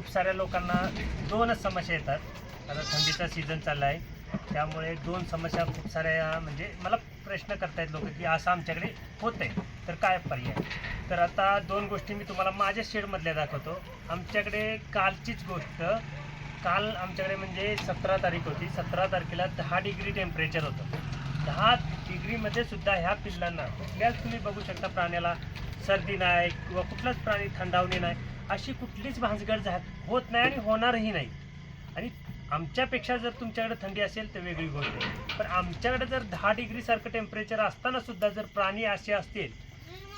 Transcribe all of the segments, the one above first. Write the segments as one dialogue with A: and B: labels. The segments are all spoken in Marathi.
A: खूप साऱ्या लोकांना दोनच समस्या येतात. आता थंडीचा सीझन चालला आहे त्यामुळे दोन समस्या खूप साऱ्या म्हणजे मला प्रश्न करतायत लोक की असं आमच्याकडे होत आहे तर काय पर्याय? तर आता दोन गोष्टी मी तुम्हाला माझ्या शेडमधल्या दाखवतो. आमच्याकडे कालचीच गोष्ट काल आमच्याकडे म्हणजे सतरा तारीख होती. सतरा तारखेला दहा डिग्री टेम्परेचर होतं. दहा डिग्रीमध्ये सुद्धा ह्या पिल्लांना कुठल्याच तुम्ही बघू शकता प्राण्याला सर्दी नाही किंवा कुठलाच प्राणी थंडावणी नाही. अशी कुठलीच भांजगड झा होत नाही आणि होणारही नाही. आणि आमच्यापेक्षा जर तुमच्याकडे थंडी असेल तर वेगळी गोष्ट आहे. पण आमच्याकडे जर दहा डिग्रीसारखं टेम्परेचर असताना सुद्धा जर प्राणी असे असतील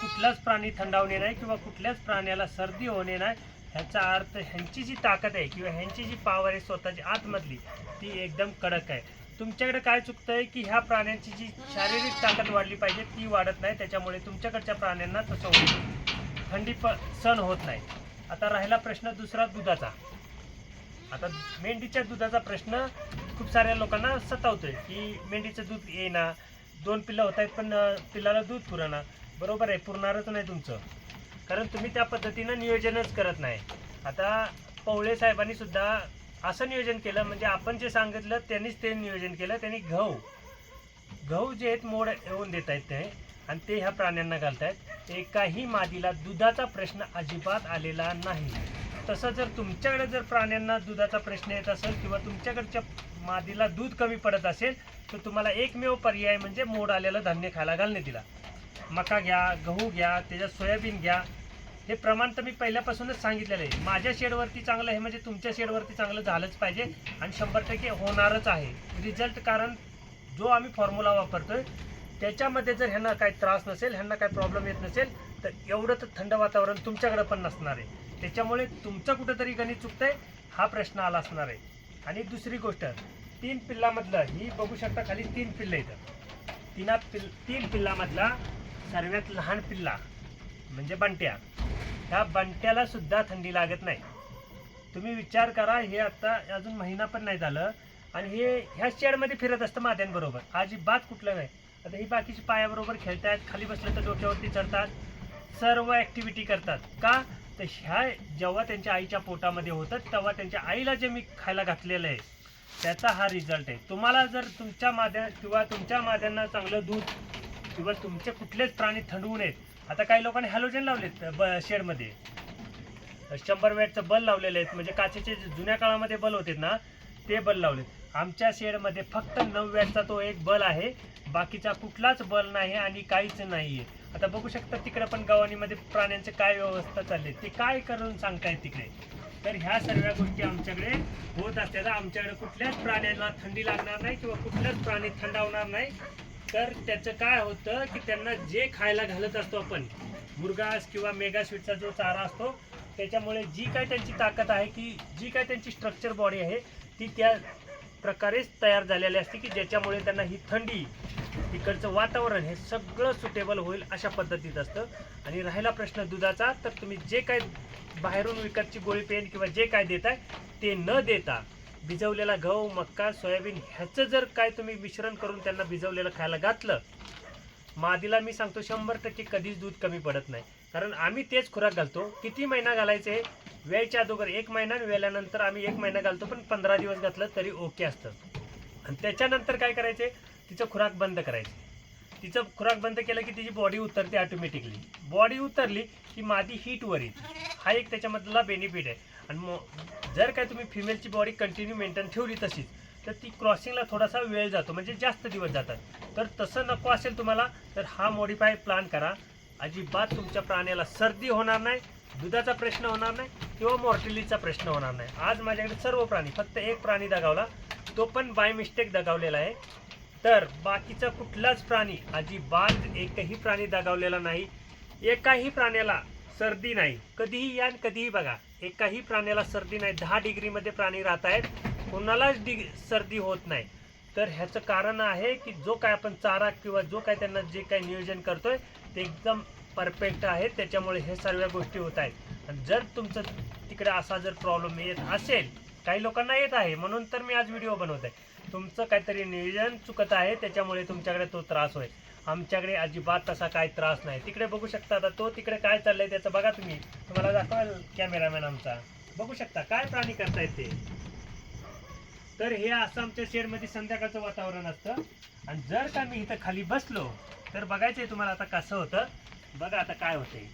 A: कुठलाच प्राणी थंडावणे नाही किंवा कुठल्याच प्राण्याला सर्दी होणे नाही ह्याचा अर्थ ह्यांची जी ताकद आहे किंवा ह्यांची जी पावर आहे स्वतःची आतमधली ती एकदम कडक आहे. तुमच्याकडे काय चुकतं आहे की ह्या प्राण्यांची जी शारीरिक ताकद वाढली पाहिजे ती वाढत नाही. त्याच्यामुळे तुमच्याकडच्या प्राण्यांना तसं होत थंडी प सण होत नाही. आता राहिला प्रश्न दुसरा दुधाचा. आता मेंढीच्या दुधाचा प्रश्न खूप साऱ्या लोकांना सतावतोय की मेंढीचं दूध येईना दोन पिल्लं होत आहेत पण पिल्लाला दूध पुराणा बरोबर आहे पुरणारच नाही तुमचं. कारण तुम्ही त्या पद्धतीनं नियोजनच करत नाही. आता पवळे साहेबांनी सुद्धा असं नियोजन केलं म्हणजे आपण जे सांगितलं त्यांनीच ते नियोजन केलं त्यांनी गहू गहू जे आहेत मोड येऊन देत आहेत ते. आणि ते ह्या प्राण्यांना घालतायत. एकाही मादीला दुधाचा प्रश्न अजिबात आलेला नाही. तसं जर तुमच्याकडे जर प्राण्यांना दुधाचा प्रश्न येत असेल किंवा तुमच्याकडच्या मादीला दूध कमी पडत असेल तर तुम्हाला एकमेव पर्याय म्हणजे मोड आलेलं धान्य खायला घालणे तिला. मका घ्या गहू घ्या त्याच्यात सोयाबीन घ्या. हे प्रमाण तर मी पहिल्यापासूनच सांगितलेलं आहे. माझ्या शेडवरती चांगलं आहे म्हणजे तुमच्या शेडवरती चांगलं झालंच पाहिजे आणि शंभर टक्के होणारच आहे. रिझल्ट कारण जो आम्ही फॉर्म्युला वापरतोय त्याच्यामध्ये जर ह्यांना काही त्रास नसेल ह्यांना काही प्रॉब्लेम येत नसेल तर एवढं तर थंड वातावरण तुमच्याकडे पण नसणार आहे. त्याच्यामुळे तुमचं कुठंतरी गणित चुकतंय हा प्रश्न आला असणार आहे. आणि दुसरी गोष्ट तीन पिल्लामधलं ही बघू शकता खाली तीन पिल्लं इथं तिना पिल तीन पिल्लामधला सर्वात लहान पिल्ला म्हणजे बंट्या. ह्या बंट्याला सुद्धा थंडी लागत नाही. तुम्ही विचार करा हे आता अजून महिना पण नाही झालं आणि हे ह्या शेडमध्ये फिरत असतं माद्यांबरोबर. अजिबात कुठलं नाही. आता ही बाकीची पायाबरोबर खेळतात खाली बसलं तर डोक्यावरती चढतात सर्व ॲक्टिव्हिटी करतात. का? तर ह्या जेव्हा त्यांच्या आईच्या पोटामध्ये होतं तेव्हा त्यांच्या आईला जे मी खायला घातलेलं आहे त्याचा हा रिझल्ट आहे. तुम्हाला जर तुमच्या माद्या किंवा तुमच्या माद्यांना चांगलं दूध किंवा तुमचे कुठलेच प्राणी थंडवू नयेत. आता काही लोकांनी हॅलोजन लावलेत ब शेडमध्ये. शंभर वेटचं बल लावलेले आहेत. म्हणजे काचेचे जुन्या काळामध्ये बल होते ना ते बल आमच्या शेडमध्ये फक्त नव्याचा तो एक बल आहे. बाकीचा कुठलाच बल नाही आणि काहीच नाही आहे आता बघू शकता तिकडे पण गव्हाणीमध्ये प्राण्यांचे काय व्यवस्था चालली ते काय करून सांगताय तिकडे? तर ह्या सर्व गोष्टी आमच्याकडे होत असल्याचा आमच्याकडे कुठल्याच प्राण्यांना थंडी लागणार नाही किंवा कुठल्याच प्राणी थंडावणार नाही. तर त्याचं काय होतं की त्यांना जे खायला घालत असतो आपण मुरगास किंवा मेगास्वीटचा जो चारा असतो त्याच्यामुळे जी काय त्यांची ताकद आहे की जी काय त्यांची स्ट्रक्चर बॉडी आहे ती त्या प्रकारेच तयार झालेली असते की ज्याच्यामुळे त्यांना ही थंडी तिकडचं वातावरण हे सगळं सुटेबल होईल अशा पद्धतीत असतं. आणि राहिला प्रश्न दुधाचा तर तुम्ही जे काय बाहेरून विकतची गोळी पेन किंवा जे काय देताय ते न देता भिजवलेला गहू मक्का सोयाबीन ह्याचं जर काय तुम्ही मिश्रण करून त्यांना भिजवलेलं खायला घातलं मादीला मी सांगतो शंभर टक्के कधीच दूध कमी पडत नाही. कारण आम्ही तेच खुराक घालतो. किती महिना घालायचे? वेळच्या अगोदर एक महिना आणि वेळानंतर आम्ही एक महिना घालतो पण पंधरा दिवस घातलं तरी ओके असतं. आणि त्याच्यानंतर काय करायचे? तिचं खुराक बंद करायचे. तिचं खुराक बंद केलं की तिची बॉडी उतरते ऑटोमॅटिकली बॉडी उतरली की मादी हीटवर येते. हा एक त्याच्यामधला बेनिफिट आहे. आणि मग जर काय तुम्ही फिमेलची बॉडी कंटिन्यू मेंटेन ठेवली तशीच तर ती क्रॉसिंगला थोडासा वेळ जातो. म्हणजे जास्त दिवस जातात. तर तसं नको असेल तुम्हाला तर हा मॉडिफाय प्लान करा. अजिबात तुमच्या प्राण्याला सर्दी होणार नाही दुधाचा प्रश्न होणार नाही किंवा मॉर्टिलिटीचा प्रश्न होणार नाही. आज माझ्याकडे सर्व प्राणी फक्त एक प्राणी दगावला तो पण बाय मिस्टेक दगावलेला आहे. तर बाकीचा कुठलाच प्राणी अजिबात एकही प्राणी दगावलेला नाही. एकाही प्राण्याला सर्दी नाही. कधीही या कधीही बघा एकाही प्राण्याला सर्दी नाही. दहा डिग्रीमध्ये प्राणी राहत आहेत. कोणालाच डिग्री सर्दी होत नाही. तर ह्याचं कारण आहे की जो काय आपण चारा किंवा जो काय त्यांना जे काय नियोजन करतोय ते एकदम परफेक्ट आहे त्याच्यामुळे हे सर्व गोष्टी होत आहेत. आणि जर तुमचं तिकडे असा जर प्रॉब्लेम येत असेल काही लोकांना येत आहे म्हणून तर मी आज व्हिडिओ बनवत आहे. तुमचं काहीतरी नियोजन चुकत आहे त्याच्यामुळे तुमच्याकडे तो त्रास होईल. आमच्याकडे अजिबात तसा काही त्रास नाही. तिकडे बघू शकता आता तो तिकडे काय चाललंय त्याचं बघा तुम्ही. तुम्हाला दाखवाल कॅमेरामॅन आमचा. बघू शकता काय प्राणी करतायत ते? तर हे असं आमच्या शेडमध्ये संध्याकाळचं वातावरण असतं. आणि जर का मी इथं खाली बसलो तर बघायचंय तुम्हाला आता कसं होतं. बघा आता काय होतंय.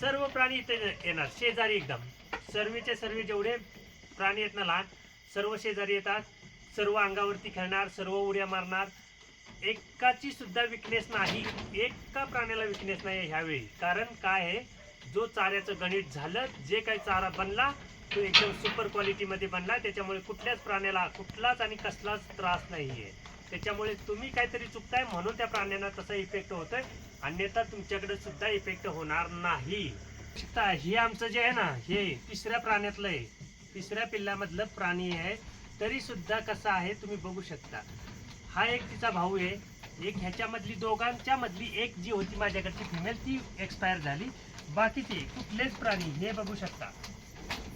A: सर्व प्राणी इथे येणार शेजारी एकदम. सर्वीचे सर्व जेवढे प्राणी आहेत ना लहान सर्व शेजारी येतात. सर्व अंगावरती खेळणार सर्व उड्या मारणार. एकाची सुद्धा विकनेस नाही. एका प्राण्याला विकनेस नाही ह्यावेळी. कारण काय आहे? जो चाऱ्याचं गणित झालं जे काही चारा बनला तो एकदम सुपर क्वालिटीमध्ये बनला. त्याच्यामुळे कुठल्याच प्राण्याला कुठलाच आणि कसलाच त्रास नाही आहे त्याच्यामुळे तुम्ही काहीतरी चुकताय म्हणून त्या प्राण्यांना तसा इफेक्ट होतोय. अन्यथा तुमच्याकडे सुद्धा इफेक्ट होणार नाही. हे आमचं जे आहे ना हे तिसऱ्या प्राण्यातलं आहे. तिसऱ्या पिल्ल्यामधलं प्राणी आहे. तरी सुद्धा कसं आहे तुम्ही बघू शकता. हा एक तिचा भाऊ आहे. एक ह्याच्यामधली दोघांच्या मधली एक जी होती माझ्याकडची फिमेल ती एक्सपायर झाली. बाकीचे कुठलेच प्राणी हे बघू शकता.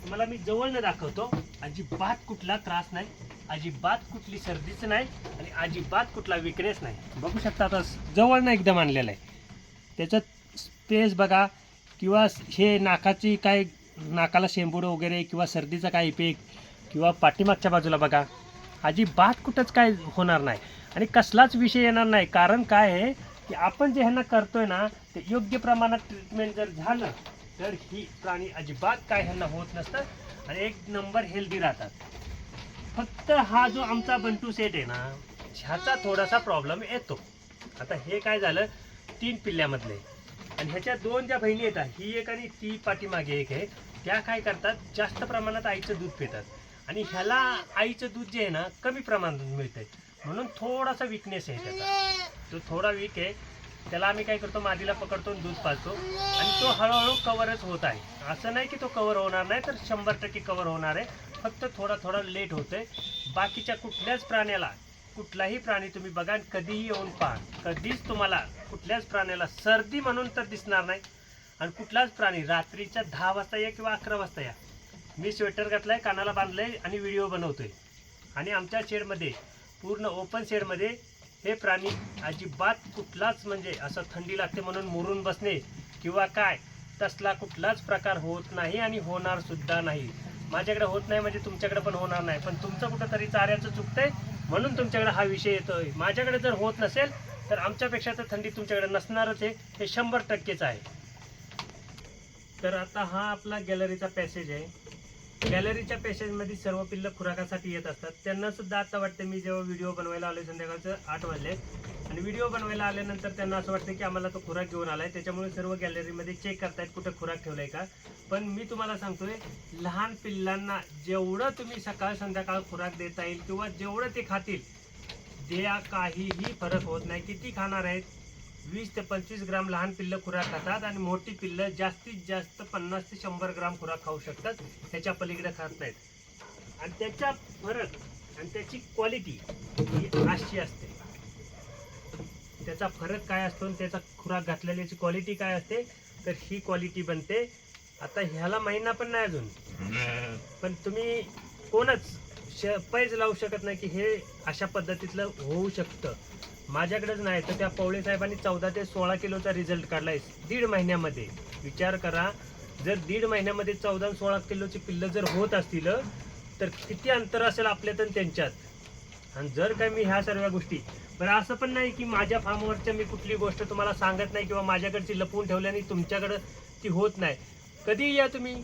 A: तुम्हाला मी जवळनं दाखवतो अजिबात कुठला त्रास नाही अजिबात कुठली सर्दीच नाही आणि अजिबात कुठला विकनेस नाही. बघू शकता आता जवळनं एकदम आणलेलं आहे. त्याच्यात स्पेस बघा किंवा हे नाकाची काय नाकाला शेंबूड वगैरे किंवा सर्दीचा काय इफेक्ट किंवा पाठीमागच्या बाजूला बघा अजिबात कुठंच काय होणार नाही. आणि कसलाच विषय येणार नाही. कारण काय आहे की आपण जे ह्यांना करतोय ना ते योग्य प्रमाणात ट्रीटमेंट जर झालं तर ही प्राणी अजिबात काय ह्यांना होत नसतं आणि एक नंबर हेल्दी राहतात. फक्त हा जो आमचा बंटू सेट आहे ना ह्याचा थोडासा प्रॉब्लेम येतो. आता हे काय झालं तीन पिल्ल्यामधले. आणि ह्याच्या दोन ज्या बहिणी येतात ही एक आणि ती पाठीमागे एक आहे. त्या काय करतात जास्त प्रमाणात आईचं दूध पितात. आणि ह्याला आईचं दूध जे आहे ना कमी प्रमाणात मिळतंय. म्हणून थोडासा विकनेस आहे त्याचा. तो थोडा वीक आहे त्याला आम्ही काय करतो मादीला पकडतो आणि दूध पाजतो. आणि तो हळूहळू कवरच होत आहे. असं नाही की तो कवर होणार नाही तर शंभर टक्के कवर होणार आहे. फक्त थोडा थोडा लेट होतोय. बाकीच्या कुठल्याच प्राण्याला कुठलाही प्राणी तुम्ही बघा कधीही येऊन पहा. कधीच तुम्हाला कुठल्याच प्राण्याला सर्दी म्हणून तर दिसणार नाही. आणि कुठलाच प्राणी रात्रीच्या दहा वाजता या किंवा अकरा वाजता या. मी स्वेटर घातलाय कानाला बांधलंय आणि व्हिडिओ बनवतोय. आणि आमच्या शेडमध्ये पूर्ण ओपन शेडमध्ये हे प्राणी अजिबात कुठलाच म्हणजे असं थंडी लागते म्हणून मुरून बसणे किंवा काय तसला कुठलाच प्रकार होत नाही आणि होणार सुद्धा नाही. माझ्याकडे होत नाही म्हणजे तुमच्याकडे पण होणार नाही. पण तुमचं कुठंतरी चाऱ्याचं चुकतंय म्हणून तुमच्याकडे हा विषय येतोय. माझ्याकडे जर होत नसेल तर आमच्यापेक्षा तर थंडी तुमच्याकडे नसणारच आहे. हे शंभर टक्केच आहे. तर आता हा आपला गॅलरीचा पॅसेज आहे. गॅलरीच्या पेशंटमध्ये सर्व पिल्लं खुराकासाठी येत असतात. त्यांना सुद्धा आता वाटतं मी जेव्हा व्हिडिओ बनवायला आलो संध्याकाळचं आठ वाजले. आणि व्हिडिओ बनवायला आल्यानंतर त्यांना असं वाटतं की आम्हाला तो खुराक घेऊन आलाय. त्याच्यामुळे सर्व गॅलरीमध्ये चेक करतायत कुठं खुराक ठेवलाय का. पण मी तुम्हाला सांगतोय लहान पिल्लांना जेवढं तुम्ही सकाळ संध्याकाळ खुराक देता येईल किंवा जेवढं ते खातील द्या काहीही फरक होत नाही. किती खाणार आहेत वीस ते पंचवीस ग्राम लहान पिल्लं खुराक खातात आणि मोठी पिल्लं जास्तीत जास्त पन्नास ते शंभर ग्राम खुराक खाऊ शकतात. त्याच्या पलीकडे खात नाहीत. आणि त्याचा फरक आणि त्याची क्वालिटी ही अशी असते. त्याचा फरक काय असतो आणि त्याचा खुराक घातलेल्याची क्वालिटी काय असते? तर ही क्वालिटी बनते. आता ह्याला महिना पण नाही अजून. पण तुम्ही कोणच श पैज लावू शकत नाही की हे अशा पद्धतीतलं होऊ शकतं. माझ्याकडेच नाही तर त्या पवळे साहेबांनी चौदा ते सोळा किलोचा रिझल्ट काढलाय दीड महिन्यामध्ये. विचार करा जर दीड महिन्यामध्ये चौदा सोळा किलोची पिल्लं जर होत असतील तर किती अंतर असेल आपल्यात आणि त्यांच्यात? आणि जर काय मी ह्या सर्व गोष्टी बरं असं पण नाही की माझ्या फार्मवरच्या मी कुठली गोष्ट तुम्हाला सांगत नाही किंवा माझ्याकडची लपवून ठेवल्याने तुमच्याकडं ती होत नाही. कधी या तुम्ही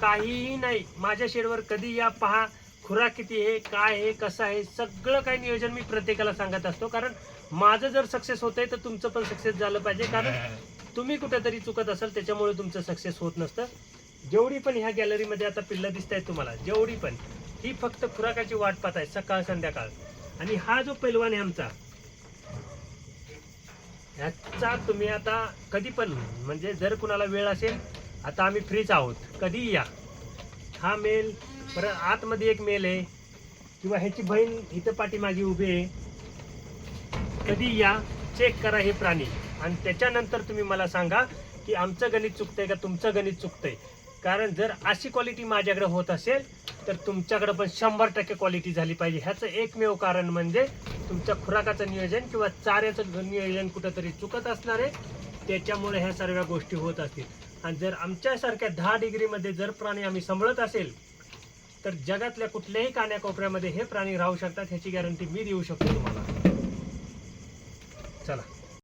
A: काहीही नाही माझ्या शेडवर कधी या पहा खुराक किती आहे काय आहे कसं आहे सगळं काही नियोजन मी प्रत्येकाला सांगत असतो. कारण माझं जर सक्सेस होतंय तर तुमचं पण सक्सेस झालं पाहिजे. कारण तुम्ही कुठेतरी चुकत असाल त्याच्यामुळे तुमचं सक्सेस होत नसतं. जेवढी पण ह्या गॅलरीमध्ये आता पिल्लं दिसत आहेत तुम्हाला जेवढी पण ही फक्त खुराकाची वाट पाहत आहे सकाळ संध्याकाळ. आणि हा जो पैलवान आहे आमचा ह्याचा तुम्ही आता कधी पण म्हणजे जर कुणाला वेळ असेल आता आम्ही फ्रीच आहोत. कधी या. हा मेल परत आतमध्ये एक मेल आहे किंवा ह्याची बहीण इथं पाठीमागे उभी आहे. कधी या? चेक करा हे प्राणी. आणि त्याच्यानंतर तुम्ही मला सांगा की आमचं गणित चुकतंय का तुमचं गणित चुकतंय? कारण जर अशी क्वालिटी माझ्याकडे होत असेल तर तुमच्याकडे पण शंभर टक्के क्वालिटी झाली पाहिजे. ह्याचं एकमेव कारण म्हणजे तुमच्या खुराकाचं नियोजन किंवा चाऱ्याचं नियोजन कुठंतरी चुकत असणार आहे. त्याच्यामुळे ह्या सर्व गोष्टी होत असतील. आणि जर आमच्यासारख्या दहा डिग्रीमध्ये जर प्राणी आम्ही सांभाळत असेल तर जगातल्या कुठल्याही कान्याकोपऱ्यामध्ये हे प्राणी राहू शकतात ह्याची गॅरंटी मी देऊ शकतो तुम्हाला. चला